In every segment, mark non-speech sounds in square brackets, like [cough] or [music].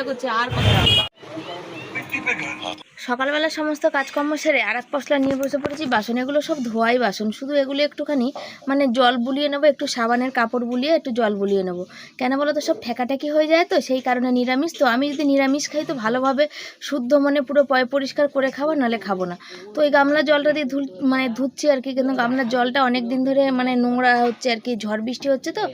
কথা করছি আর কথা সকালবেলা সমস্ত কাজকর্ম সেরে আর এক পশলা নিয়ে বসে পড়েছি। বাসন এগুলো সব ধোয়াই বাসন। শুধু এগুলো একটুখানি মানে জল বুলিয়ে নেব, একটু সাবানের কাপড় বুলিয়ে, একটু জল বুলিয়ে নেব। কেন বলো তো, সব ঠেকাঠেকি হয়ে যায় তো, সেই কারণে নিরামিষ। তো আমি যদি নিরামিষ খাই তো ভালোভাবে শুদ্ধ মনে পুরো পয় পরিষ্কার করে খাব নাহলে খাব না। তো ওই গামলা জলটা দিয়ে ধুল মানে ধুচ্ছি আর কি, কিন্তু গামলার জলটা অনেক দিন ধরে মানে নোংরা হচ্ছে আর কি, ঝড় বৃষ্টি হচ্ছে তো,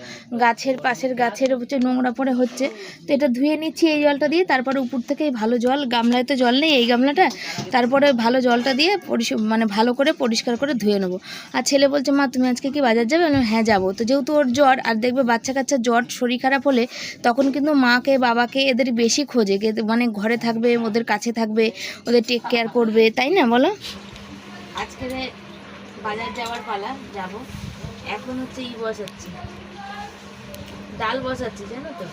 গাছের পাশের গাছের হচ্ছে নোংরা পড়ে হচ্ছে। তো এটা ধুয়ে নিচ্ছি এই জলটা দিয়ে, তারপরে উপর থেকেই ভালো জল। গামলায় তো জল নেই এই গামলাটা, তারপরে ভালো জলটা দিয়ে মানে ভালো করে পরিষ্কার করে ধুয়ে নেব। আর ছেলে বলছে, মা, তুমি আজকে কি বাজার যাবে? আমি হ্যাঁ যাব। তো যেহেতু ওর জ্বর, আর দেখবে বাচ্চা কাচ্চা জ্বর শরীর খারাপ হলে তখন কিন্তু মাকে, বাবাকে এদের বেশি খোঁজে। মানে ঘরে থাকবে, ওদের কাছে থাকবে, ওদের টেক কেয়ার করবে, তাই না বলো? আজকে বাজার যাওয়ার পালা, যাব। এখন হচ্ছে ই বসাচ্ছি। ডাল বসাচ্ছি, জানো তো।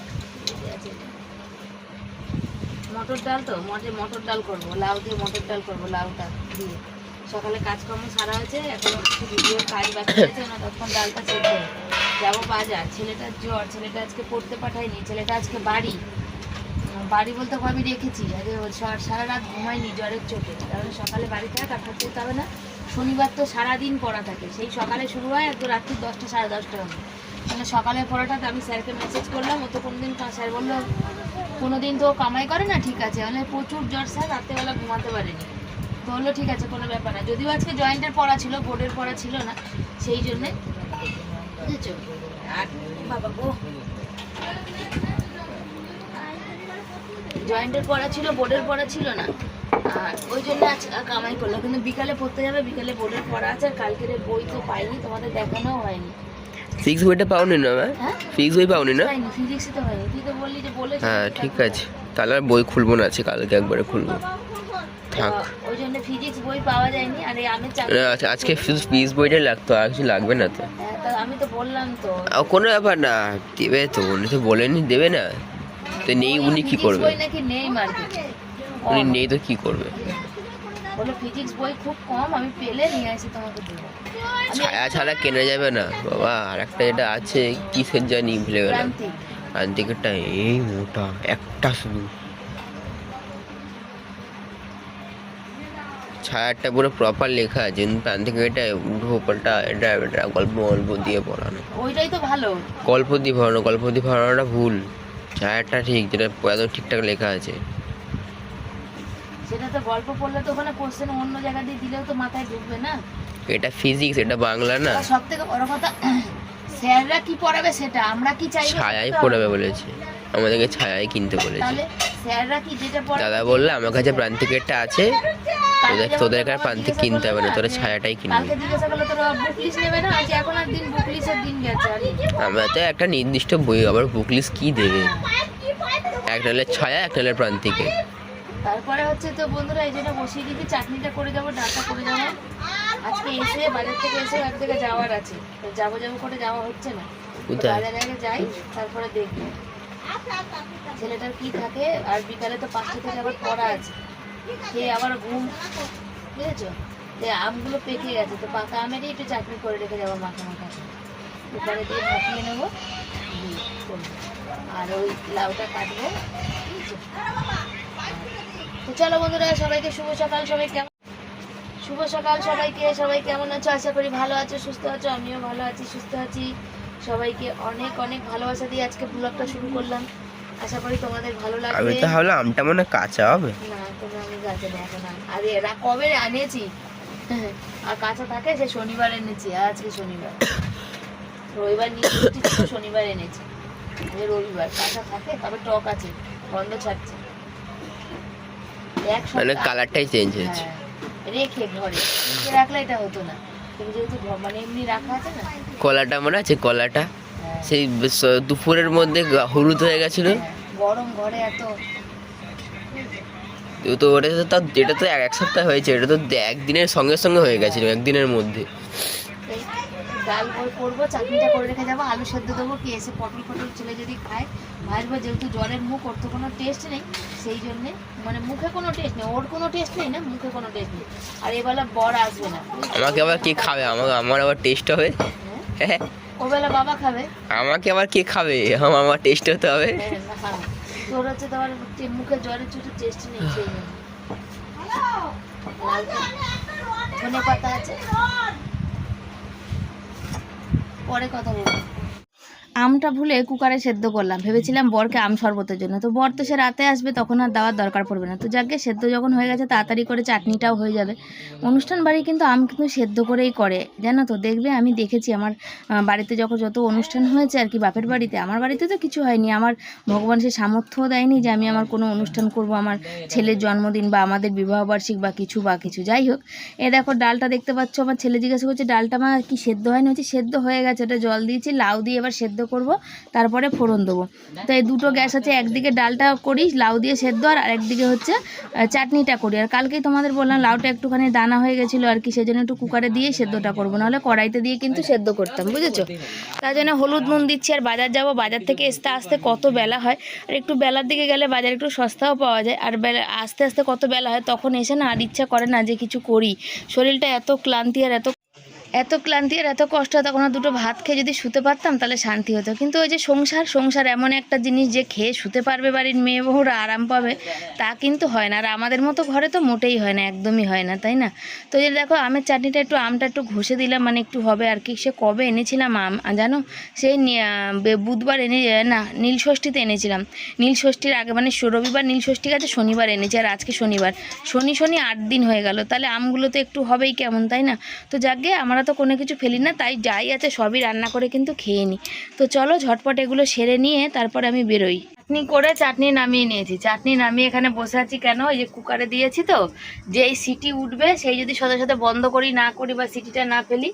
মটর ডাল তো? মটর মটর ডাল করব, লাউ দিয়ে মটর ডাল করব, লাউটা দিয়ে। সকালে কাজকর্ম সারা হয়েছে, এখন একটু ভিডিওর কাজ বাকি আছে, না তখন ডালটা সেদ্ধ। যাব বাজার। ছেলেটার জ্বর, ছেলেটা আজকে পড়তে পাঠায়নি, ছেলেটা আজকে বাড়ি। বাড়ি বলতে আমি রেখেছি? ও সারা রাত ঘুমায়নি জ্বরের চোটে কারণ সকালে বাড়ি থাকা কাটাতে যেতে হবে না। শনিবার তো সারাদিন পড়া থাকে। সেই সকালে শুরু হয় তো রাত্রি দশটা, সাড়ে দশটা হবে মানে সকালের পড়াটাতে আমি স্যারকে মেসেজ করলাম, ও তো কোনোদিন স্যার বলল, কোনোদিন তো কামাই করে না? ঠিক আছে। মানে প্রচুর জ্বর স্যার, রাত্রেবেলা ঘুমাতে পারেনি। তো বলল, ঠিক আছে, কোনো ব্যাপার না। যদিও আজকে জয়েন্টের পড়া ছিল, বোর্ডের পড়া ছিল না, সেই জন্যে আর জয়েন্টের পড়া ছিল, বোর্ডের পড়া ছিল না। আর ওই জন্য আজ কামাই করল। কিন্তু বিকালে পড়তে যাবে, বিকালে বোর্ডের পড়া আছে, আর কালকের বই তো পাইনি, তোমাদের দেখানোও হয়নি। ফিক্স বইটা পাওনি না ম্যাম ফিক্স বই পাওনি না? পাইনি তো হয়নি তুই তো বললি যে বলে হ্যাঁ ঠিক আছে। তাহলে আর বই খুলবো না আছে কালকে একবারে খুলবো। থাক। ওই জন্য ফিজিক্স বই পাওয়া যায়নি আর আমি আজ- আজকে ফিক্স বইটাই লাগতো আর কিছু লাগবে না তো। হ্যাঁ, আমি তো বললাম তো। আর কোনো ব্যাপার না দেবে তো উনি তো বলেনি দেবে না। তো নেই উনি কি করবে? উনি নেই তো কি করবে? বলে ফিজিক্স বই খুব কম আমি পেলে নিয়ে আসি তোমাকে দেবো। ছায়া ছাড়া কেনা যাবে না বাবা আর একটা এটা আছে কিসের জানি ভুলে প্রান্তিক। প্রান্তিকেরটা এই মোটা একটা শুধু। ছায়াটা পুরো প্রপার লেখা আছে কিন্তু প্রান্তিকের এটা উল্টো পাল্টা এটা এটা গল্প গল্প দিয়ে পড়ানো। ওইটাই তো ভালো। গল্প দিয়ে পড়ানো গল্প দিয়ে পড়ানোটা ভুল। ছায়াটা ঠিক যেটা একদম ঠিকঠাক লেখা আছে। সেটা তো গল্প পড়লে তো ওখানে কোশ্চেন অন্য জায়গা দিয়ে দিলেও তো মাথায় ঢুকবে না। এটা ফিজিক্স এটা বাংলা না। সব থেকে বড় কথা স্যাররা কি পড়াবে সেটা? আমরা কি চাইব? ছায়াই পড়াবে বলেছে। আমাদেরকে ছায়াই কিনতে বলেছে। স্যাররা কি যেটা পড়াবে? দাদা বলল আমার কাছে প্রান্তিকেরটা আছে। তোদের তোদের কাছে প্রান্তিক কিনতে হবে না তোরা ছায়াটাই কিনবি। কালকে জিজ্ঞাসা করল তোরা বুক লিস্ট নেবে না? আজ এখন আর দিন বুক লিস্টের দিন গেছে আমরা তো একটা নির্দিষ্ট বই আবার বুকলিস কি দেবে? হলে ছায়া একটা হলে প্রান্তিকে। তারপরে হচ্ছে তো বন্ধুরা এই জন্য বসিয়ে দিবি চাটনিটা করে যাব ডালটা করে যাব। আজকে এসে বাজার থেকে এসে এক জায়গায় যাওয়ার আছে। তো যাব যাব করে যাওয়া হচ্ছে না? বাজারে আগে যাই তারপরে দেখব। ছেলেটার কি থাকে আর বিকালে তো পাঁচটা থেকে আবার পড়া আছে। খেয়ে আবার ঘুম? বুঝেছ? যে আমগুলো পেকে গেছে তো পাকা আমেরই একটু চাটনি করে রেখে যাব মাখা মাখা কুকারে দিয়ে ভাপিয়ে নেব। আর ওই লাউটা কাটবো। চলো বন্ধুরা সবাইকে শুভ সকাল সবাই কেমন শুভ সকাল সবাইকে সবাই কেমন আছো? আশা করি ভালো আছো সুস্থ আছো আমিও ভালো আছি সুস্থ আছি। সবাইকে অনেক অনেক ভালোবাসা দিয়ে আজকে ব্লগটা শুরু করলাম। আশা করি তোমাদের ভালো আমি লাগবে। তো ভাবলাম আমটা মনে কাঁচা হবে? না কোনো আমি গাছে দেখো না। আরে এরা কবে আনিয়েছি আর কাঁচা থাকে সে শনিবার এনেছি আজকে শনিবার। রবিবার নিয়ে শনিবার এনেছি। রবিবার। কাঁচা থাকে তবে টক আছে গন্ধ ছাড়ছে। মানে কালারটাই চেঞ্জ হয়েছে। হ্যাঁ, রেখে ঘরে। রাখলে এটা হতো না। যেহেতু মানে এমনি রাখা আছে না? কলাটা মনে আছে? কলাটা? হ্যাঁ, সেই দুপুরের মধ্যে হলুদ হয়ে গেছিল। হ্যাঁ, গরম ঘরে এত তো ওটা তো তার যেটা তো এক সপ্তাহ হয়েছে। এটা তো একদিনের সঙ্গে সঙ্গে হয়ে গেছিল একদিনের মধ্যে। ডাল বই করব চাটনিটা করে রেখে যাব আলু সেদ্ধ দেবো কি এসে পটল ফটল ছেলে যদি খায় ভাজবো যেহেতু জ্বরের মুখ ওর তো কোনো টেস্ট নেই সেই জন্যে মানে মুখে কোনো টেস্ট নেই ওর কোনো টেস্ট নেই না মুখে কোনো টেস্ট নেই। আর এবেলা বর আসবে না। আমাকে আবার কে খাবে? আমার আমার আবার টেস্ট হবে? হ্যাঁ? ওবেলা বাবা খাবে? আমাকে আবার কে খাবে? আমার আমার টেস্ট হতে হবে? হ্যাঁ, তোর হচ্ছে তোমার যে মুখে জ্বরের চুটে টেস্ট নেই সেই জন্য। ধনে পাতা আছে? পরে কথা বলব আমটা ভুলে কুকারে সেদ্ধ করলাম। ভেবেছিলাম বরকে আম শরবতের জন্য। তো বর তো সে রাতে আসবে, তখন আর দেওয়ার দরকার পড়বে না। তো যাকে সেদ্ধ যখন হয়ে গেছে, তাড়াতাড়ি করে চাটনিটাও হয়ে যাবে। অনুষ্ঠান বাড়ি কিন্তু আম কিন্তু সেদ্ধ করেই করে, জানো তো? দেখবে, আমি দেখেছি আমার বাড়িতে যখন যত অনুষ্ঠান হয়েছে আর কি বাপের বাড়িতে, আমার বাড়িতে তো কিছু হয়নি। আমার ভগবান সে সামর্থ্যও দেয়নি যে আমি আমার কোনো অনুষ্ঠান করব, আমার ছেলের জন্মদিন বা আমাদের বিবাহবার্ষিক বা কিছু বা কিছু। যাই হোক, এ দেখো, ডালটা দেখতে পাচ্ছ? আমার ছেলে জিজ্ঞাসা করছে, ডালটা আমার কি সেদ্ধ হয়নি? হচ্ছে সেদ্ধ হয়ে গেছে, ওটা জল দিয়েছি, লাউ দিয়ে এবার সেদ্ধ করব, তারপরে ফোড়ন দেবো। তো এই দুটো গ্যাস আছে একদিকে ডালটা করি, লাউ দিয়ে সেদ্ধ, আর আরেকদিকে হচ্ছে চাটনিটা করি। আর কালকেই তোমাদের বললাম লাউটা একটুখানি দানা হয়ে গেছিল, আর কি সেজন্য একটু কুকারে দিয়ে সেদ্ধটা করব, নাহলে কড়াইতে দিয়ে কিন্তু সেদ্ধ করতাম, বুঝেছ? তার জন্য হলুদ নুন দিচ্ছি, আর বাজার যাব, বাজার থেকে আসতে আসতে কত বেলা হয়, আর একটু বেলার দিকে গেলে বাজার একটু সস্তাও পাওয়া যায়, আর বেলা, আস্তে আস্তে কত বেলা হয়, তখন এসে না আর ইচ্ছা করে না যে কিছু করি। শরীরটা এত ক্লান্তি আর এত এত ক্লান্তি আর এত কষ্ট তখন আর দুটো ভাত খেয়ে যদি শুতে পারতাম তাহলে শান্তি হতো। কিন্তু ওই যে সংসার সংসার এমন একটা জিনিস যে খেয়ে শুতে পারবে বাড়ির মেয়ে বহুরা আরাম পাবে, তা কিন্তু হয় না। আর আমাদের মতো ঘরে তো মোটেই হয় না, একদমই হয় না, তাই না? তো যে দেখো, আমের চাটনিটা একটু, আমটা একটু ঘষে দিলাম মানে একটু হবে আর কি। সে কবে এনেছিলাম আম? জানো? সেই বুধবার এনে না নীল ষষ্ঠীতে এনেছিলাম। নীল ষষ্ঠীর আগে মানে রবিবার নীল ষষ্ঠী গেছে শনিবার এনেছি, আর আজকে শনিবার। শনি শনি আট দিন হয়ে গেল। তাহলে আমগুলো তো একটু হবেই কেমন, তাই না? তো যাকে আমরা তো কোনো কিছু ফেলি না, তাই যাই আছে, সবই রান্না করে কিন্তু খেয়ে নিই। তো চলো ঝটপট এগুলো সেরে নিয়ে তারপরে আমি বেরোই। চাটনি করে চাটনি নামিয়ে নিয়েছি। চাটনি নামিয়ে এখানে বসে আছি কেন? এই যে কুকারে দিয়েছি তো, যেই সিটি উঠবে, সেই যদি সাথে সাথে বন্ধ করি, না করি বা সিটিটা না ফেলি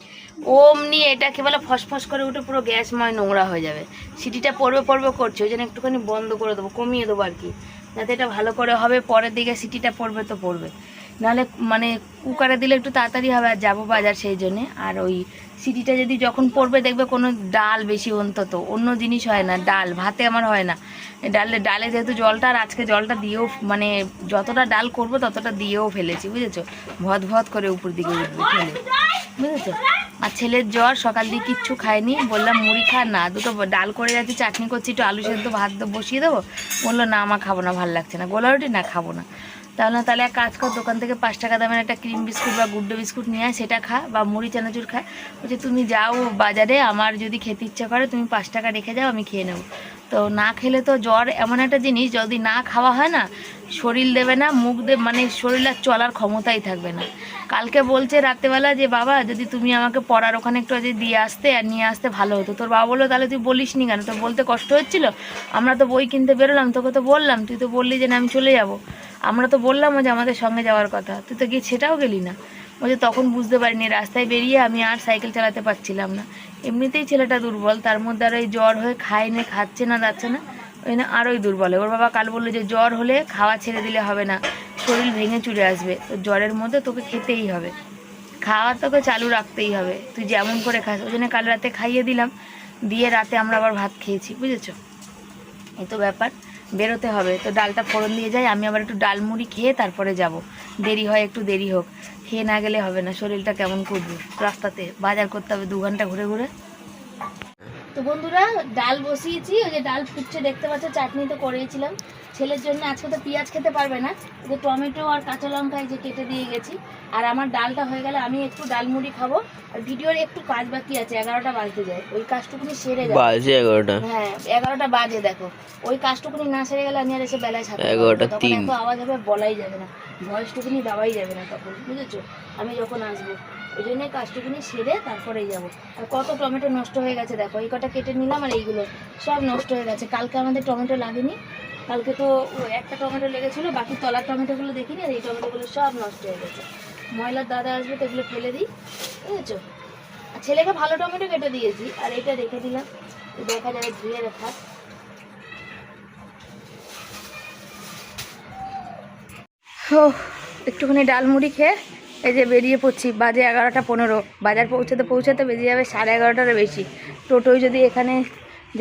ওমনি এটা বলে, ফসফস করে উঠে পুরো গ্যাসময় নোংরা হয়ে যাবে। সিটিটা পড়বে পড়বে করছে, ওই জন্য একটুখানি বন্ধ করে দেবো, কমিয়ে দেবো আর কি। যাতে এটা ভালো করে হবে, পরের দিকে সিটিটা পড়বে তো পড়বে। নাহলে মানে কুকারে দিলে একটু তাড়াতাড়ি হবে, আর যাব বাজার সেই জন্যে। আর ওই সিটিটা যদি যখন পড়বে দেখবে কোনো ডাল বেশি অন্তত, অন্য জিনিস হয় না, ডাল, ভাতে আমার হয় না। ডালে ডালে যেহেতু জলটা, আর আজকে জলটা দিয়েও মানে যতটা ডাল করব ততটা দিয়েও ফেলেছি, বুঝেছ? ভদ ভদ করে উপর দিকে উঠবে ফেলে বুঝেছ? আর ছেলের জ্বর, সকাল দিয়ে কিচ্ছু খায়নি বললাম মুড়ি খা, না, দুটো ডাল করে যাচ্ছি, চাটনি করছি, একটু আলু সেদ্ধ, ভাত বসিয়ে দেবো। বলল, না আমার খাব না, ভালো লাগছে না। গোলা রুটি না, খাব না। তাহলে তাহলে এক কাজ কর, দোকান থেকে পাঁচ টাকা দামের একটা ক্রিম বিস্কুট বা গুড্ডো বিস্কুট নিয়ে আয়, সেটা খা বা মুড়ি চানাচুর খা। বলছে, তুমি যাও বাজারে, আমার যদি খেতে ইচ্ছা করে, তুমি পাঁচ টাকা রেখে যাও, আমি খেয়ে নেব। তো না খেলে তো জ্বর এমন একটা জিনিস, যদি না খাওয়া হয় না, শরীর দেবে না, মুখ দেবে মানে শরীর আর চলার ক্ষমতাই থাকবে না। কালকে বলছে রাত্রেবেলা যে, বাবা, যদি তুমি আমাকে পড়ার ওখানে একটু যদি দিয়ে আসতে আর নিয়ে আসতে ভালো হতো। তোর বাবা বলল, তাহলে তুই বলিস নি কেন? তোর বলতে কষ্ট হচ্ছিল। আমরা তো বই কিনতে বেরোলাম, তোকে তো বললাম, তুই তো বললি যে, না, আমি চলে যাব। আমরা তো বললাম যে আমাদের সঙ্গে যাওয়ার কথা। তুই তো গিয়ে সেটাও গেলি না। বলছে তখন বুঝতে পারিনি, রাস্তায় বেরিয়ে আমি আর সাইকেল চালাতে পারছিলাম না। এমনিতেই ছেলেটা দুর্বল, তার মধ্যে আর ওই জ্বর হয়ে খায় না, খাচ্ছে না, যাচ্ছে না, ওই না আরোই দুর্বল। ওর বাবা কাল বলল যে জ্বর হলে খাওয়া ছেড়ে দিলে হবে না, শরীর ভেঙে চুরে আসবে। তো জ্বরের মধ্যে তোকে খেতেই হবে। খাওয়া তোকে চালু রাখতেই হবে। তুই যেমন করে খাস, ওই জন্য কাল রাতে খাইয়ে দিলাম। দিয়ে রাতে আমরা আবার ভাত খেয়েছি, বুঝেছ? এই তো ব্যাপার। বেরোতে হবে। তো ডালটা ফোড়ন দিয়ে যাই, আমি আবার একটু ডাল মুড়ি খেয়ে তারপরে যাব। দেরি হয়, একটু দেরি হোক। খেয়ে না গেলে হবে না, শরীরটা কেমন করব? রাস্তাতে বাজার করতে হবে দু ঘণ্টা ঘুরে ঘুরে। তো বন্ধুরা ডাল বসিয়েছি ওই যে ডাল ফুটছে দেখতে পাচ্ছ চাটনি তো করেছিলাম ছেলের জন্য আজকে তো পেঁয়াজ খেতে পারবে না যে টমেটো আর কাঁচা লঙ্কা এই যে কেটে দিয়ে গেছি। আর আমার ডালটা হয়ে গেলে আমি একটু ডাল মুড়ি খাব আর ভিডিওর একটু কাজ বাকি আছে এগারোটা বাজতে যায় ওই কাজটুকুনি সেরে যায় বাজে এগারোটা। হ্যাঁ এগারোটা বাজে দেখো। ওই কাজটুকুনি না সেরে গেলে আমি আর এসে বেলায় না। এগারোটা তখন তিন। আওয়াজ হবে বলাই যাবে না ভয়েসটুকুনি দেওয়াই যাবে না তখন বুঝেছ? আমি যখন আসব ওই জন্য কাজটুকুনি সেরে তারপরেই যাব। আর কত টমেটো নষ্ট হয়ে গেছে দেখো, এই কটা কেটে নিলাম আর এইগুলো সব নষ্ট হয়ে গেছে। কালকে আমাদের টমেটো লাগেনি, কালকে তো একটা টমেটো লেগেছিলো, বাকি তলার টমেটোগুলো দেখিনি আর এই টমেটোগুলো সব নষ্ট হয়ে গেছে। ময়লার দাদা আসবে তো এগুলো ফেলে দিই, বুঝেছ? আর ছেলেকে ভালো টমেটো কেটে দিয়েছি, আর এটা রেখে দিলাম। দেখা যাবে ধুয়ে রাখা। ও একটুখানি ডাল মুড়ি খেয়ে এই যে বেরিয়ে পড়ছি, বাজে এগারোটা পনেরো। বাজার পৌঁছাতে পৌঁছাতে বেজে যাবে সাড়ে এগারোটারও বেশি। টোটোয় যদি এখানে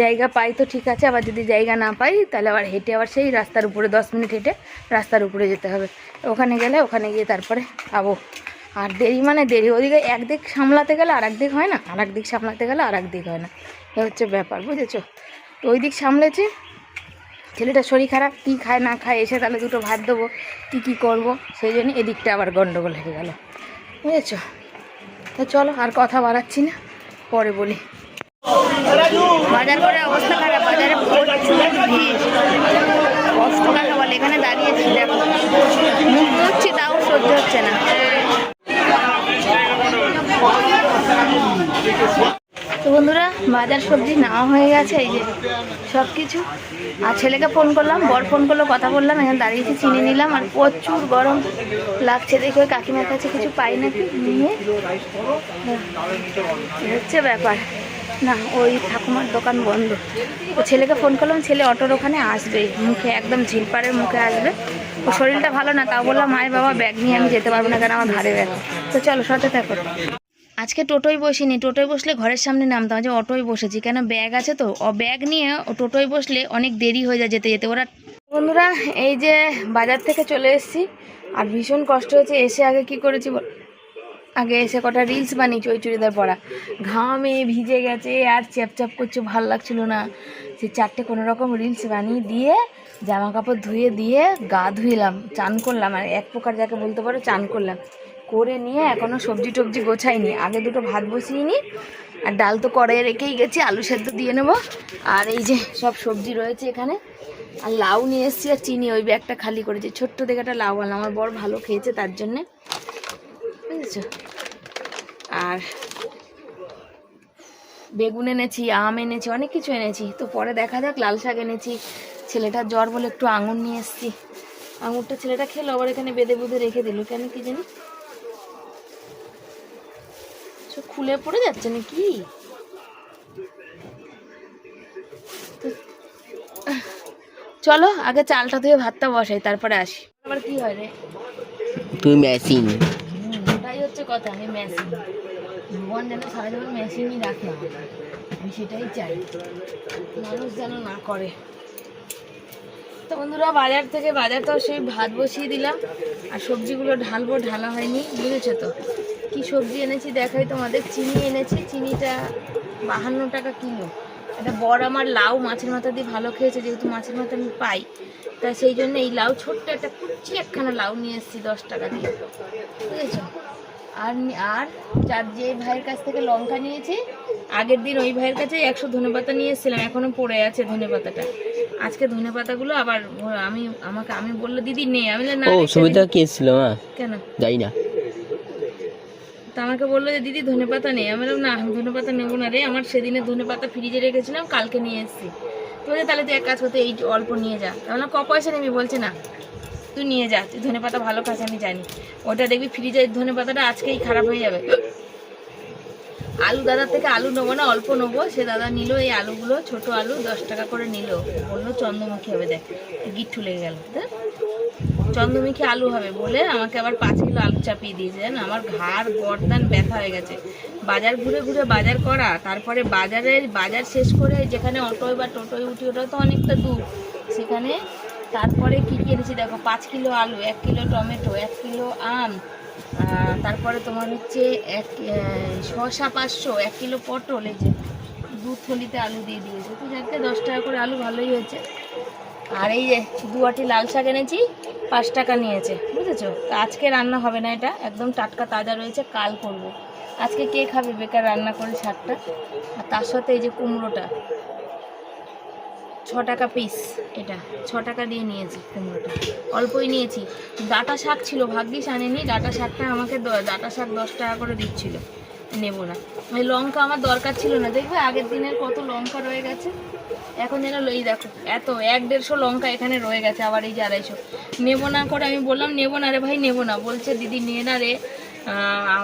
জায়গা পাই তো ঠিক আছে, আবার যদি জায়গা না পাই তাহলে আবার হেঁটে আবার সেই রাস্তার উপরে, দশ মিনিট হেঁটে রাস্তার উপরে যেতে হবে। ওখানে গেলে ওখানে গিয়ে তারপরে পাবো। আর দেরি মানে দেরি, ওদিকে একদিক সামলাতে গেলে আর দিক হয় না আর দিক সামলাতে গেলে আর দিক হয় না। এ হচ্ছে ব্যাপার, বুঝেছ? ওই দিক সামলেছি ছেলেটা শরীর খারাপ, কী খায় না খায়, এসে তাহলে দুটো ভাত দেবো, কী কী করব? সেই জন্য এদিকটা আবার গন্ডগোল হয়ে গেল। বুঝেছ? তো চলো, আর কথা বাড়াচ্ছি না, পরে বলি। বাজার করে অবস্থা খারাপ, বাজারে ভিড়। কষ্ট বলে এখানে দাঁড়িয়েছি, দেখো। মুখ ধুচ্ছি, তাও সহ্য হচ্ছে না। তো বন্ধুরা, বাজার সবজি নেওয়া হয়ে গেছে, এই যে সব কিছু আর ছেলেকে ফোন করলাম, বর ফোন করল, কথা বললাম, এখানে দাঁড়িয়েছি চিনি নিলাম, আর প্রচুর গরম লাগছে দেখে কাকিমার কাছে কিছু পাই নাকি? নিয়ে। হচ্ছে ব্যাপার। না, ওই ঠাকুমার দোকান বন্ধ। তো ছেলেকে ফোন করলাম, ছেলে অটোর ওখানে আসবে, মুখে একদম ঝিলপাড়ের মুখে আসবে। ও শরীরটা ভালো না, তাও বললাম মায়ের বাবা ব্যাগ নিয়ে আমি যেতে পারব না, কারণ আমার ভারে ব্যাগ তো চলো সাথে থাকো আজকে টোটোয় বসিনি, টোটোয় বসলে ঘরের সামনে নামতাম যে অটোয় বসেছি, কেন ব্যাগ আছে তো? ও ব্যাগ নিয়ে ও টোটোয় বসলে অনেক দেরি হয়ে যায় যেতে যেতে, ওরা বন্ধুরা, এই যে বাজার থেকে চলে এসেছি, আর ভীষণ কষ্ট হয়েছে, এসে আগে কি করেছি আগে এসে কটা রিলস বানিয়েছি, ওই চুড়িদার পরা। ঘামে ভিজে গেছে, আর চ্যাপ চ্যাপ করছে, ভালো লাগছিল না। সে চারটে কোনো রকম রিলস বানিয়ে দিয়ে, জামা কাপড় ধুয়ে দিয়ে গা ধুইলাম, চান করলাম, আর এক প্রকার যাকে বলতে পারো, চান করলাম। করে নিয়ে এখনও সবজি টবজি গোছাইনি। আগে দুটো ভাত বসিয়ে নি, আর ডাল তো কড়াইয়ে রেখেই গেছি, আলু সেদ্ধ দিয়ে নেব। আর এই যে সব সবজি রয়েছে এখানে, আর লাউ নিয়ে এসেছি আর চিনি ওই ব্যাগটা খালি করেছি। ছোট্ট দেখে একটা লাউ আনলাম আমার বর ভালো খেয়েছে তার জন্যে। বুঝেছ? আর বেগুন এনেছি, আম এনেছি, অনেক কিছু এনেছি। তো পরে দেখা যাক, লাল শাক এনেছি। ছেলেটার জ্বর বলে একটু আঙুর নিয়ে এসেছি। আঙুরটা ছেলেটা খেলো, আবার এখানে বেঁধে বুঁধে রেখে দিল। কেন কি জানি? খুলে পড়ে যাচ্ছে নাকি? চলো আগে চালটা ধুয়ে ভাতটা বসাই তারপরে আসি। আবার কি হয় রে? তুই মেশিন। ওটাই হচ্ছে কথা আমি মেশিন। ভগবান যেন সারা জীবন মেশিনই রাখে আমি সেটাই চাই। মানুষ যেন না করে। তো বন্ধুরা বাজার থেকে বাজার তো সেই ভাত বসিয়ে দিলাম আর সবজিগুলো ঢালবো ঢালা হয়নি বুঝেছ তো? কি সবজি এনেছি দেখাই তোমাদের। চিনি এনেছি চিনিটা বাহান্ন টাকা কিলো। এটা বড় আমার লাউ মাছের মাথা দিয়ে ভালো খেয়েছে যেহেতু মাছের মাথা আমি পাই। তা সেই জন্য এই লাউ ছোট্ট একটা কুচি একখানা লাউ নিয়ে এসেছি দশ টাকা দিয়ে। বুঝেছ আর আর যার যে ভাইয়ের কাছ থেকে লঙ্কা নিয়েছি আগের দিন ওই ভাইয়ের কাছে একশো ধনে পাতা নিয়ে এসেছিলাম এখনও পড়ে আছে ধনে পাতাটা। আজকে ধনে পাতাগুলো আবার আমি আমাকে আমি বলল দিদি নে। আমি না ও সুবিধা। কে কেন? যাই না। তা আমাকে বলল যে, দিদি, ধনে পাতা নেই আমি বললাম, না ধনে পাতা নেব না রে। আমার সেদিনে ধনে পাতা ফ্রিজে রেখেছিলাম, কালকে নিয়ে এসেছি। তো তাহলে তুই এক কাজ করতে এই অল্প নিয়ে যা। তাহলে ক পয়সা নিবি? বলছে, না, তুই নিয়ে যা, তুই ধনে পাতা ভালো খাস, আমি জানি। ওটা দেখবি ফ্রিজের ধনে পাতাটা, আজকেই খারাপ হয়ে যাবে। আলু দাদার থেকে আলু নেব না, অল্প নেব। সে দাদা নিল এই আলুগুলো, ছোট আলু, দশ টাকা করে নিল। বলল, চন্দ্রমুখী হবে, দেখ। গিট্টু লেগে গেল। চন্দ্রমুখী আলু হবে বলে আমাকে আবার পাঁচ কিলো আলু চাপিয়ে দিয়েছে আমার ঘাড় গরদান ব্যথা হয়ে গেছে। বাজার ঘুরে ঘুরে বাজার করা, তারপরে বাজারের বাজার শেষ করে যেখানে অটোয় বা টোটোয় উঠি ওটা তো অনেকটা দূর। সেখানে তারপরে কী কী এনেছি দেখো? পাঁচ কিলো আলু, এক কিলো টমেটো, এক কিলো আম তারপরে তোমার হচ্ছে এক শসা পাঁচশো, এক কিলো পটল, এই যে দু থলিতে আলু দিয়ে দিয়েছে। তো যাকে দশ টাকা করে আলু ভালোই হয়েছে। আর এই যে দুয়াটি লাল শাক এনেছি পাঁচ টাকা নিয়েছে, বুঝেছ? আজকে রান্না হবে না এটা, একদম টাটকা তাজা রয়েছে, কাল করব। আজকে কে খাবে বেকার রান্না করে শাকটা আর তার সাথে এই যে কুমড়োটা, ছ টাকা পিস এটা, ছ টাকা দিয়ে নিয়েছি কুমড়োটা। অল্পই নিয়েছি। ডাটা শাক ছিল, ভাগ্যিস আনেনি, ডাটা শাকটা আমাকে ডাটা শাক দশ টাকা করে দিচ্ছিল, নেব না। লঙ্কা আমার দরকার ছিল না, দেখবে আগের দিনের কত লঙ্কা রয়ে গেছে। এখন যেন এই দেখো, এত, এক দেড়শো লঙ্কা এখানে রয়ে গেছে, আবার এই যে আড়াইশো। নেব না করে আমি বললাম, নেব না রে ভাই, নেব না। বলছে, দিদি নিয়ে না রে।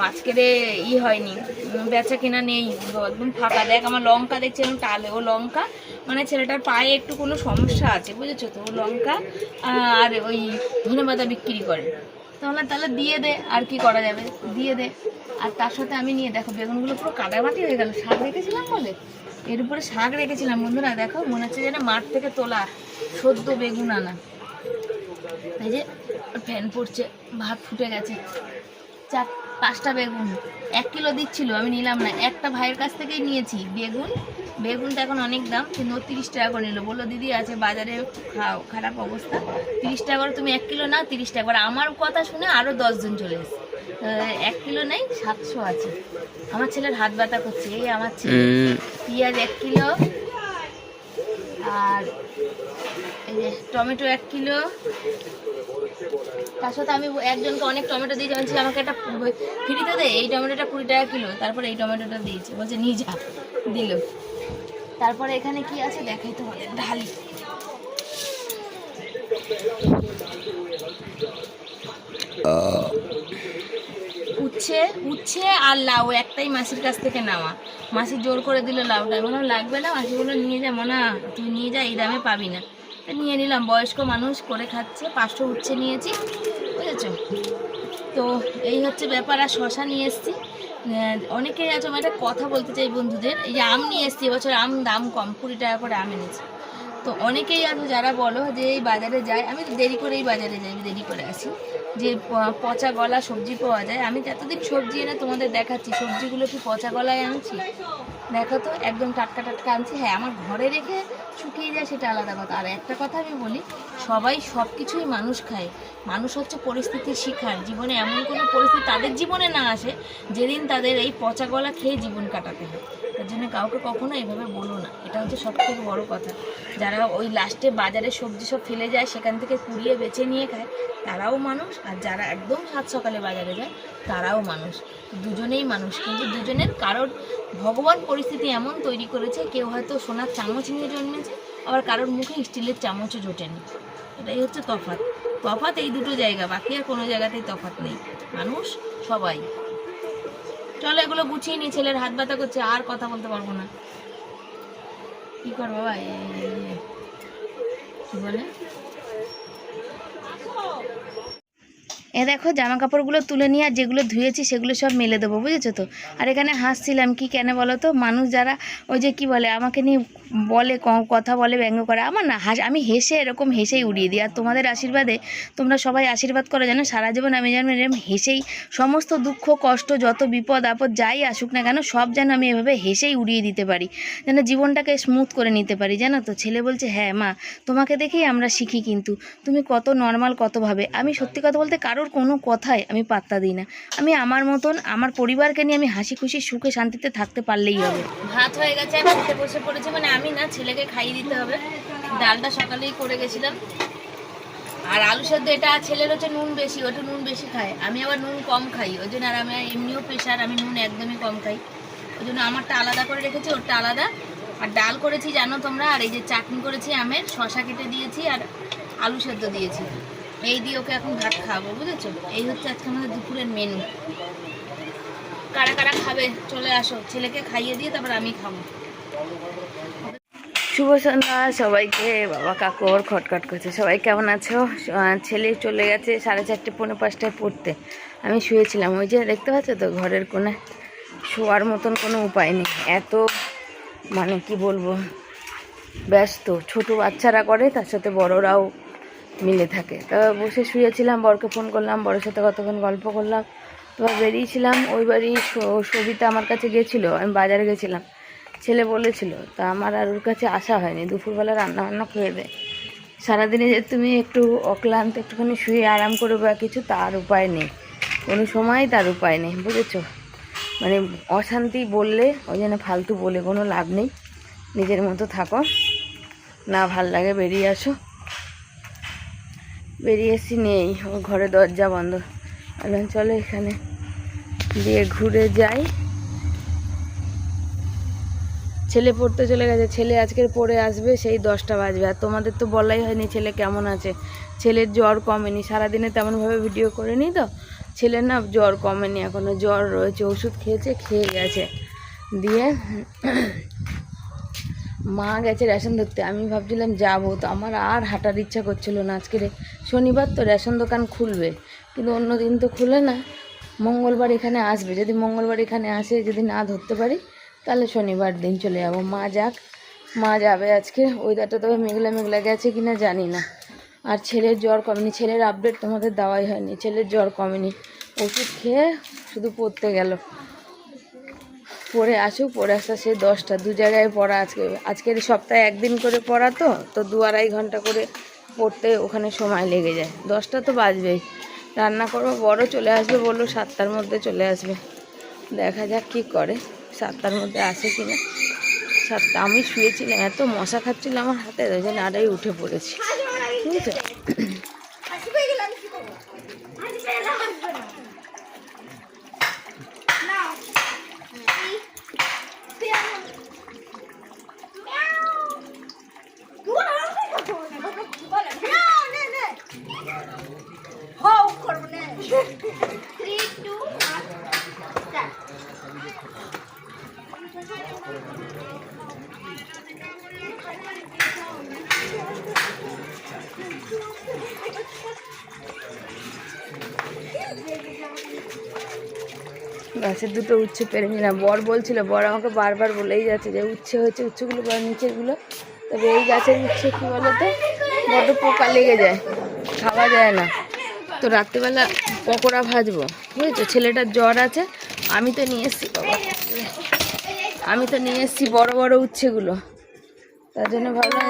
আজকে রে ই হয়নি বেচা কেনা নেই একদম ফাঁকা। দেখ, আমার লঙ্কা দেখছি এরকম টালে। ও লঙ্কা মানে ছেলেটার পায়ে একটু কোনো সমস্যা আছে, বুঝেছ তো? ও লঙ্কা আর ওই ধনে পাতা বিক্রি করে। তাহলে তাহলে দিয়ে দে, আর কি করা যাবে? দিয়ে দে। আর তার সাথে আমি নিয়ে, দেখো, বেগুনগুলো পুরো কাদামাটি হয়ে গেল। শাক রেখেছিলাম বলে? এর উপরে শাক রেখেছিলাম বন্ধুরা, দেখো, মনে হচ্ছে যেন মাঠ থেকে তোলা সদ্য বেগুন আনা। এই যে, ফ্যান পড়ছে, ভাত ফুটে গেছে। চার, পাঁচটা বেগুন, এক কিলো দিচ্ছিল, আমি নিলাম না। একটা ভাইয়ের কাছ থেকেই নিয়েছি বেগুন। বেগুনটা এখন অনেক দাম, কিন্তু তিরিশ টাকা করে নিল। বলল, দিদি আছে বাজারে খাও, খারাপ অবস্থা। তিরিশ টাকা করে তুমি এক কিলো না তিরিশ টাকা করে। আমার কথা শুনে আরও দশজন চলে এসেছে। এক কিলো নেই সাতশো আছে। আমার ছেলের হাত ব্যথা করছে এই আমার ছেলে। পেঁয়াজ এক কিলো আর এই যে টমেটো এক কিলো। তার সাথে আমি একজনকে অনেক টমেটো দিয়েছি বলছি আমাকে একটা ফ্রিতে দে এই টমেটোটা কুড়ি টাকা কিলো। তারপরে এই টমেটোটা দিয়েছে বলছে নিয়ে যা। দিল। তারপরে এখানে কি আছে দেখাই তোমাদের ঢালি উচ্ছে উচ্ছে আর লাউ একটাই মাসির কাছ থেকে নেওয়া। মাসি জোর করে দিল লাউটা। বললাম, লাগবে না? মাসি বলল, নিয়ে যা মনে, তুই নিয়ে যা, এই দামে পাবি না। নিয়ে নিলাম। বয়স্ক মানুষ করে খাচ্ছে, পাঁচশো উচ্ছে নিয়েছি, বুঝেছ? তো এই হচ্ছে ব্যাপার। আর শশা নিয়ে এসেছি। অনেকেই আছে, আমি একটা কথা বলতে চাই বন্ধুদের। এই যে আম নিয়ে এসেছি, এবছর আম দাম কম, কুড়ি টাকা করে আম এনেছি। তো অনেকেই আছে যারা বলো যে এই বাজারে যায়, আমি দেরি করে এই বাজারে যাই, আমি দেরি করে আসি। যে পচা গলা সবজি পাওয়া যায়, আমি এতদিন সবজি এনে তোমাদের দেখাচ্ছি, সবজিগুলো কি পচা গলায় আনছি? দেখো তো, একদম টাটকা টাটকা আনছি। হ্যাঁ আমার ঘরে রেখে শুকিয়ে যায় সেটা আলাদা কথা। আর একটা কথা আমি বলি, সবাই সব কিছুই মানুষ খায়। মানুষ হচ্ছে পরিস্থিতির শিকার। জীবনে এমন কোনো পরিস্থিতি তাদের জীবনে না আসে, যেদিন তাদের এই পচা গলা খেয়ে জীবন কাটাতে হয়। তার জন্য কাউকে কখনো এইভাবে বলো না। এটা হচ্ছে সব থেকে বড়ো কথা। যারা ওই লাস্টে বাজারে সবজি সব ফেলে যায়, সেখান থেকে কুড়িয়ে বেছে নিয়ে খায়, তারাও মানুষ। আর যারা একদম সাত সকালে বাজারে যায়, তারাও মানুষ। দুজনেই মানুষ, কিন্তু দুজনের কারোর ভগবান পরিস্থিতি এমন তৈরি করেছে, কেউ হয়তো সোনার চামচ নিয়ে জন্মেছে, আবার কারোর মুখে স্টিলের চামচও জোটেনি। এটাই হচ্ছে তফাত তফাৎ এই দুটো জায়গা, বাকি আর কোনো জায়গাতেই তফাৎ নেই। মানুষ সবাই। চলো এগুলো গুছিয়ে নি ছেলের হাত ব্যথা করছে, আর কথা বলতে পারব না। কি করব বাবা কি বলে? এ দেখো জামা কাপড়গুলো তুলে নিয়ে আর যেগুলো ধুয়েছি সেগুলো সব মেলে দেবো, বুঝেছ তো? আর এখানে হাসছিলাম, কি কেন বলো তো? মানুষ যারা ওই যে কি বলে, আমাকে নিয়ে বলে কথা বলে, ব্যঙ্গ করে। আমার না হাস, আমি হেসে এরকম হেসেই উড়িয়ে দিই। আর তোমাদের আশীর্বাদে তোমরা সবাই আশীর্বাদ করো জানো সারা জীবন আমি যেন এরকম হেসেই, সমস্ত দুঃখ, কষ্ট, যত বিপদ, আপদ যাই আসুক না কেন, সব যেন আমি এভাবে হেসেই উড়িয়ে দিতে পারি। যেন জীবনটাকে স্মুথ করে নিতে পারি। জানো তো, ছেলে বলছে হ্যাঁ মা, তোমাকে দেখেই আমরা শিখি কিন্তু। তুমি কত নর্মাল কতভাবে আমি সত্যি কথা বলতে কারোর কোনো কথায় আমি পাত্তা দিই না। আমি আমার মতন, আমার পরিবারকে নিয়ে আমি হাসি খুশি, সুখে, শান্তিতে থাকতে পারলেই হবে। ভাত হয়ে গেছে, আমি বসে পড়েছি মানে আমি না ছেলেকে খাইয়ে দিতে হবে। ডালটা সকালেই করে গেছিলাম। আর আলু সেদ্ধ, এটা ছেলের হচ্ছে নুন বেশি, ওটা নুন বেশি খায়। আমি আবার নুন কম খাই, ওই জন্য আর আমি এমনিও প্রেশার, আমি নুন একদমই কম খাই। ওই জন্য আমারটা আলাদা করে রেখেছি, ওরটা আলাদা। আর ডাল করেছি জানো তোমরা, আর এই যে চাটনি করেছি আমের শশা কেটে দিয়েছি আর আলু সেদ্ধ দিয়েছি। এই দিয়ে ওকে এখন ভাত খাওয়াবো, বুঝেছ? এই হচ্ছে আজকে আমাদের দুপুরের মেনু কারা কারা খাবে, চলে আসো। ছেলেকে খাইয়ে দিয়ে তারপর আমি খাব। শুভ সন্ধ্যা, সবাইকে। বাবা, কাকর খটখট করছে। সবাই কেমন আছো? ছেলে চলে গেছে সাড়ে চারটে, পৌনে পাঁচটায় পড়তে। আমি শুয়েছিলাম। ওই যে দেখতে পাচ্ছ তো, ঘরের কোণে শোয়ার মতন কোনো উপায় নেই। এত মানে কি বলব, ব্যস্ত। ছোট বাচ্চারা করে, তার সাথে বড়রাও মিলে থাকে। তা বসে শুয়েছিলাম, বরকে ফোন করলাম, বরের সাথে কতক্ষণ গল্প করলাম। তো বেরিয়েছিলাম। ওই বাড়ি সবিতা আমার কাছে গেছিল। আমি বাজারে গেছিলাম। ছেলে বলেছিল, তা আমার আর ওর কাছে আসা হয়নি। দুপুরবেলা রান্না বান্না করে দেয় সারাদিনে যে তুমি একটু অক্লান্ত, একটুখানি শুয়ে আরাম করে বা কিছু, তার উপায় নেই। কোনো সময় তার উপায় নেই, বুঝেছ? মানে অশান্তি বললে, ওই জন্য ফালতু বলে কোনো লাভ নেই। নিজের মতো থাকো। না ভালো লাগে, বেরিয়ে আসো। বেরিয়ে এসি নেই, ও ঘরে দরজা বন্ধ। চলো এখানে। দিয়ে ঘুরে যাই। ছেলে পড়তে চলে গেছে, ছেলে আজকের পড়ে আসবে, সেই দশটা বাজবে। আর তোমাদের তো বলাই হয়নি ছেলে কেমন আছে। ছেলের জ্বর কমেনি, সারাদিনে তেমনভাবে ভিডিও করেনি তো। ছেলের না জ্বর কমেনি এখনও জ্বর রয়েছে, ওষুধ খেয়েছে, খেয়ে গেছে। দিয়ে মা গেছে রেশন ধরতে, আমি ভাবছিলাম যাব, তো আমার আর হাঁটার ইচ্ছা করছিল না। আজকে শনিবার তো রেশন দোকান খুলবে, কিন্তু অন্য দিন তো খুলে না। মঙ্গলবার এখানে আসবে, যদি মঙ্গলবার এখানে আসে, যদি না ধরতে পারি তাহলে শনিবার দিন চলে যাব। মা যাক, মা যাবে আজকে। ওয়েদারটা তবে মেঘলা মেঘলা গেছে কি না জানি না। আর ছেলের জ্বর কমেনি। ছেলের আপডেট তোমাদের দেওয়াই হয়নি। ছেলের জ্বর কমেনি। ওষুধ খেয়ে শুধু পড়তে গেল। পড়ে আসুক, পড়ে আসা সে দশটা। দু জায়গায় পড়া আজকে। আজকের সপ্তাহে একদিন করে পড়া তো তো দু আড়াই ঘণ্টা করে পড়তে ওখানে সময় লেগে যায়। দশটা তো বাজবেই। রান্না করব, বড় চলে আসবে বলল, সাতটার মধ্যে চলে আসবে। দেখা যাক কি করে। সাতটার মধ্যে আসে কিনা? সাতটা আমি শুয়েছিলাম, এত মশা খাচ্ছিল আমার হাতে, ওই জন্য আড়াই উঠে পড়েছি। বুঝেছ গাছের দুটো উচ্ছে পেরে নিলাম। বর বলছিল, বর আমাকে বারবার বলেই যাচ্ছে যে উচ্ছে হয়েছে উচ্ছেগুলো বা নিচেরগুলো। তবে এই গাছের উচ্ছে কী বলো তো বড্ড পোকা লেগে যায়, খাওয়া যায় না। তো রাত্রিবেলা পকোড়া ভাজবো, বুঝেছ? ছেলেটার জ্বর আছে, আমি তো নিয়ে এসেছি আমি তো নিয়ে এসেছি বড় বড় উচ্ছেগুলো। তার জন্য ভাবলাম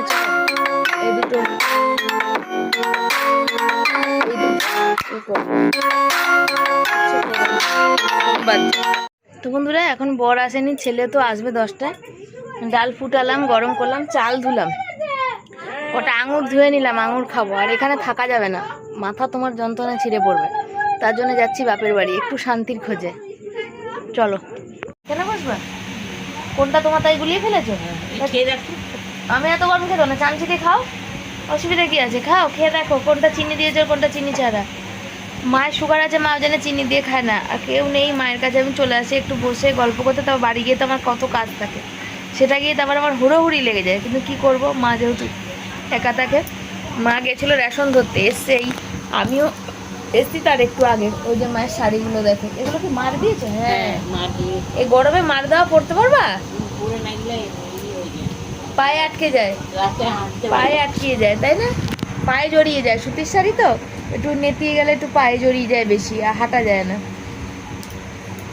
এই দুটো। তো বন্ধুরা এখন বর আসেনি ছেলে তো আসবে দশটায়। ডাল ফুটালাম গরম করলাম চাল ধুলাম। ওটা আঙুর ধুয়ে নিলাম আঙুর খাব। আর এখানে থাকা যাবে না। মাথা তোমার যন্ত্রণা ছিঁড়ে পড়বে। তার জন্য যাচ্ছি বাপের বাড়ি একটু শান্তির খোঁজে। চলো। কেন বসবা? কোনটা তোমার তাই গুলিয়ে ফেলেছো? আমি এত গরম খেতো না। চান খাও। অসুবিধা কি আছে? খাও খেয়ে দেখো কোনটা চিনি দিয়েছ কোনটা চিনি ছাড়া। মায়ের সুগার আছে মা জানে চিনি দিয়ে খায় না। আর কেউ নেই মায়ের কাছে আমি চলে আসি একটু বসে গল্প করতে তারপর বাড়ি গিয়ে তো আমার কত কাজ থাকে। সেটা গিয়ে তারপর আমার হুড়োহুড়ি লেগে যায়। কিন্তু কি করব? মা যেহেতু একা থাকে মা গেছিল রেশন ধরতে এসছেই আমিও এসছি তার একটু আগে। ওই যে মায়ের শাড়িগুলো দেখো। এগুলো কি মার দিয়েছে? হ্যাঁ। এই গরমে মার দেওয়া পড়তে পারবা? পায়ে আটকে যায়। পায়ে আটকিয়ে যায় তাই না? পায়ে জড়িয়ে যায়। সুতির শাড়ি তো? একটু নেতিয়ে গেলে একটু পায়ে জড়িয়ে যায় বেশি আর হাঁটা যায় না।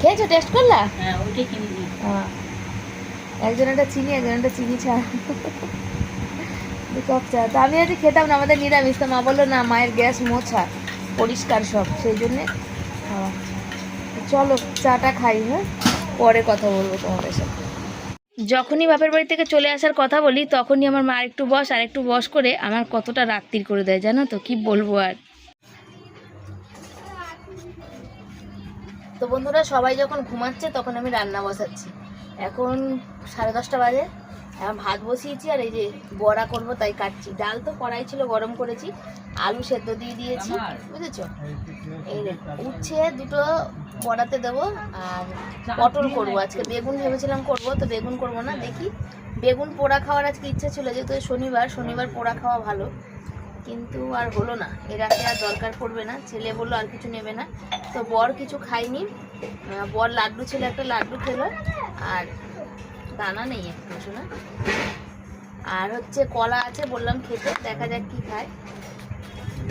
খেয়েছো? টেস্ট করলা? হ্যাঁ একজন একটা চিনি একজন একটা চিনি ছাড়া কাপ চা। তো আমি আজকে খেতাম না আমাদের নিরামিষ তো মা বলল না মায়ের গ্যাস মোছা পরিষ্কার সব। সেই জন্যে খাওয়া চলো চাটা খাই হ্যাঁ? পরে কথা বলব তোমাদের সাথে। যখনই বাপের বাড়ি থেকে চলে আসার কথা বলি তখনই আমার মা একটু বস আর একটু বস করে আমার কতটা রাত্রির করে দেয় জানো তো? কি বলব আর? তো বন্ধুরা সবাই যখন ঘুমাচ্ছে তখন আমি রান্না বসাচ্ছি। এখন সাড়ে দশটা বাজে। এখন ভাত বসিয়েছি আর এই যে বড়া করব তাই কাটছি। ডাল তো কড়াই ছিল গরম করেছি। আলু সেদ্ধ দিয়ে দিয়েছি বুঝেছ? এই রে উচ্ছে দুটো বড়াতে দেবো আর পটল করব আজকে। বেগুন ভেবেছিলাম করব তো বেগুন করব না দেখি। বেগুন পোড়া খাওয়ার আজকে ইচ্ছে ছিল যেহেতু শনিবার শনিবার পোড়া খাওয়া ভালো। কিন্তু আর হলো না এর আগে আর দরকার পড়বে না। ছেলে বলল আর কিছু নেবে না। তো বর কিছু খাইনি বর লাড্ডু ছিল একটা লাড্ডু খেলো। আর দানা নেই একটু না আর হচ্ছে কলা আছে বললাম খেতে দেখা যাক কি খায়।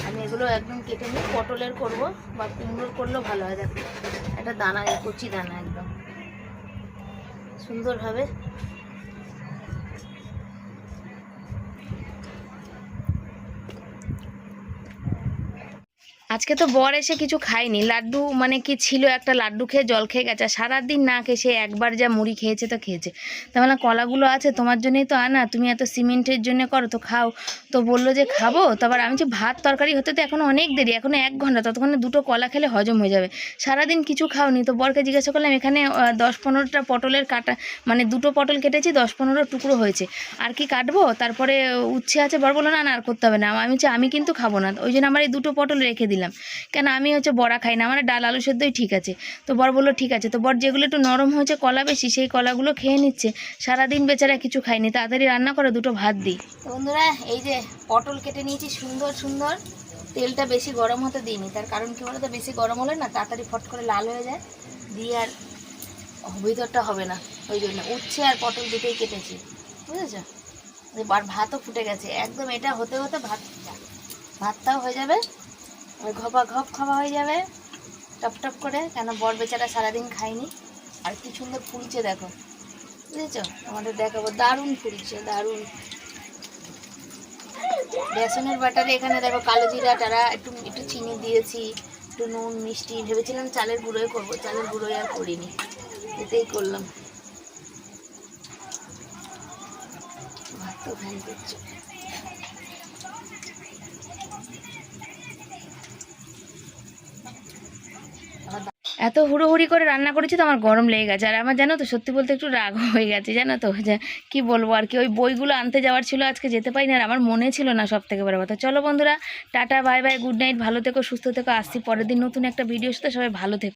আমি এগুলো একদম কেটে নিয়ে পটলের করব, বা কুমড়োর করলেও ভালো হয়, দেখো। একটা দানা কচি দানা একদম। সুন্দরভাবে আজকে তো বর এসে কিছু খায়নি। লাড্ডু মানে কি ছিল একটা লাড্ডু খেয়ে জল খেয়ে গেছে সারাদিন না খেয়ে সে একবার যা মুড়ি খেয়েছে তো খেয়েছে। তার মানে কলাগুলো আছে, তোমার জন্যই তো আনা, তুমি এত সিমেন্টের জন্য করো, তো খাও। তো বলল যে, খাব? তারপর আমি যে ভাত তরকারি হতে তো এখনও অনেক দেরি এখনও এক ঘণ্টা, ততক্ষণে দুটো কলা খেলে হজম হয়ে যাবে। সারাদিন কিছু খাওনি, তো বরকে জিজ্ঞাসা করলাম, এখানে দশ পনেরোটা পটলের কাটা মানে দুটো পটল কেটেছি, দশ পনেরো টুকরো হয়েছে। আর কি কাটবো? তারপরে উচ্ছে আছে, বর বলল, না না, আর করতে হবে না। আমি আমি কিন্তু খাব না। ওই জন্য আমার এই দুটো পটল রেখে দিলাম। কেন আমি হচ্ছে বড়া খাই না, আমার ডাল আলু সেদ্ধই ঠিক আছে। তো বর বলল, ঠিক আছে। তো বর যেগুলো একটু নরম হয়েছে কলা বেশি, সেই কলাগুলো খেয়ে নিচ্ছে। সারাদিন বেচারা কিছু খায়নি। তাড়াতাড়ি রান্না করে, দুটো ভাত দিই। বন্ধুরা, এই যে পটল কেটে নিয়েছি, সুন্দর সুন্দর। তেলটা বেশি গরম হতে দিইনি। তার কারণ কি বলতো, বেশি গরম হলে না তাড়াতাড়ি ফট করে লাল হয়ে যায়। দিয়ে আর ভিতরটা হবে না। ওই জন্য উচ্ছে আর পটল দুটোই কেটেছি। বুঝেছ? ভাতও ফুটে গেছে। একদম এটা হতে হতে ভাত ভাতটাও হয়ে যাবে। ঘপা ঘপ খাওয়া হয়ে যাবে। টপ টপ করে, কেন বর বেচারা সারাদিন খায়নি? আর কি সুন্দর ফুলছে দেখো। বুঝেছ? আমাদের দেখাবো। দারুণ ফুলছে, দারুণ। বেসনের বাটারে এখানে দেখো কালো জিরা টারা একটু একটু চিনি দিয়েছি, একটু নুন, মিষ্টি। ভেবেছিলাম চালের গুঁড়োই করব, চালের গুঁড়োই আর করিনি। এতেই করলাম। ভাত তো ফ্যান করছে। এত হুড়োহুড়ি করে রান্না করেছি তো আমার গরম লেগে গেছে। আর আমার জানো তো, সত্যি বলতে একটু রাগ [laughs] হয়ে গেছে, জানো তো, যে কী বলব আর কি, ওই বইগুলো আনতে যাওয়ার ছিল, আজকে যেতে পারি না আর আমার মনে ছিল না সব থেকে বড় কথা। চলো বন্ধুরা, tata, bye bye, good night, ভালো থেকো, সুস্থ থেকো, আসছি পরের দিন নতুন একটা ভিডিও সাথে, সবাই ভালো থেকো।